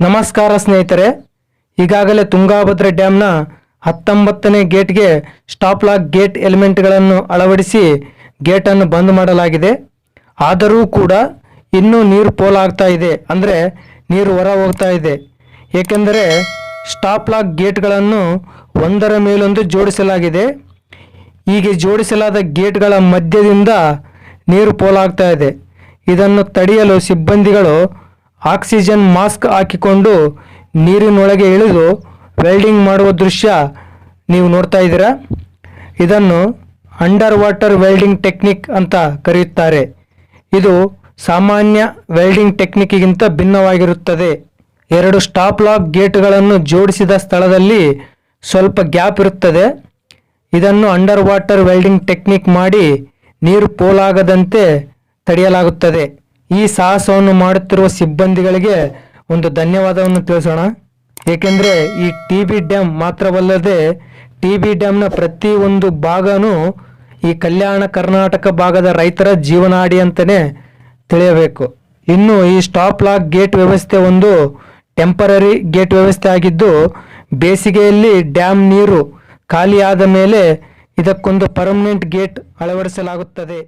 ನಮಸ್ಕಾರ ಸ್ನೇಹಿತರೆ, ಈಗಾಗಲೇ ತುಂಗಾಭದ್ರ ಡ್ಯಾಮ್ನ ಹತ್ತೊಂಬತ್ತನೇ ಗೇಟ್ಗೆ ಸ್ಟಾಪ್ ಲಾಕ್ ಗೇಟ್ ಎಲಿಮೆಂಟ್ಗಳನ್ನು ಅಳವಡಿಸಿ ಗೇಟನ್ನು ಬಂದ್ ಮಾಡಲಾಗಿದೆ. ಆದರೂ ಕೂಡ ಇನ್ನೂ ನೀರು ಪೋಲಾಗ್ತಾ ಇದೆ, ಅಂದರೆ ನೀರು ಹೊರ ಹೋಗ್ತಾ ಇದೆ. ಏಕೆಂದರೆ ಸ್ಟಾಪ್ ಲಾಕ್ ಗೇಟ್ಗಳನ್ನು ಒಂದರ ಮೇಲೊಂದು ಜೋಡಿಸಲಾಗಿದೆ. ಹೀಗೆ ಜೋಡಿಸಲಾದ ಗೇಟ್ಗಳ ಮಧ್ಯದಿಂದ ನೀರು ಪೋಲಾಗ್ತಾ ಇದೆ. ಇದನ್ನು ತಡೆಯಲು ಸಿಬ್ಬಂದಿಗಳು ಆಕ್ಸಿಜನ್ ಮಾಸ್ಕ್ ಹಾಕಿಕೊಂಡು ನೀರಿನೊಳಗೆ ಇಳಿದು ವೆಲ್ಡಿಂಗ್ ಮಾಡುವ ದೃಶ್ಯ ನೀವು ನೋಡ್ತಾ ಇದ್ದೀರಾ? ಇದನ್ನು ಅಂಡರ್ ವಾಟರ್ ವೆಲ್ಡಿಂಗ್ ಟೆಕ್ನಿಕ್ ಅಂತ ಕರೆಯುತ್ತಾರೆ. ಇದು ಸಾಮಾನ್ಯ ವೆಲ್ಡಿಂಗ್ ಟೆಕ್ನಿಕ್ಗಿಂತ ಭಿನ್ನವಾಗಿರುತ್ತದೆ. ಎರಡು ಸ್ಟಾಪ್ ಲಾಕ್ ಗೇಟ್ಗಳನ್ನು ಜೋಡಿಸಿದ ಸ್ಥಳದಲ್ಲಿ ಸ್ವಲ್ಪ ಗ್ಯಾಪ್ ಇರುತ್ತದೆ. ಇದನ್ನು ಅಂಡರ್ ವಾಟರ್ ವೆಲ್ಡಿಂಗ್ ಟೆಕ್ನಿಕ್ ಮಾಡಿ ನೀರು ಪೋಲಾಗದಂತೆ ತಡೆಯಲಾಗುತ್ತದೆ. ಈ ಸಾಹಸವನ್ನು ಮಾಡುತ್ತಿರುವ ಸಿಬ್ಬಂದಿಗಳಿಗೆ ಒಂದು ಧನ್ಯವಾದವನ್ನು ತಿಳಿಸೋಣ. ಏಕೆಂದರೆ ಈ ಟಿ ಬಿ ಡ್ಯಾಮ್ ಮಾತ್ರವಲ್ಲದೆ ಟಿ ಬಿ ಡ್ಯಾಮ್ನ ಪ್ರತಿ ಒಂದು ಭಾಗನೂ ಈ ಕಲ್ಯಾಣ ಕರ್ನಾಟಕ ಭಾಗದ ರೈತರ ಜೀವನಾಡಿ ಅಂತಲೇ ತಿಳಿಯಬೇಕು. ಇನ್ನು ಈ ಸ್ಟಾಪ್ ಲಾಕ್ ಗೇಟ್ ವ್ಯವಸ್ಥೆ ಒಂದು ಟೆಂಪರರಿ ಗೇಟ್ ವ್ಯವಸ್ಥೆ ಆಗಿದ್ದು, ಬೇಸಿಗೆಯಲ್ಲಿ ಡ್ಯಾಮ್ ನೀರು ಖಾಲಿಯಾದ ಮೇಲೆ ಇದಕ್ಕೊಂದು ಪರ್ಮನೆಂಟ್ ಗೇಟ್ ಅಳವಡಿಸಲಾಗುತ್ತದೆ.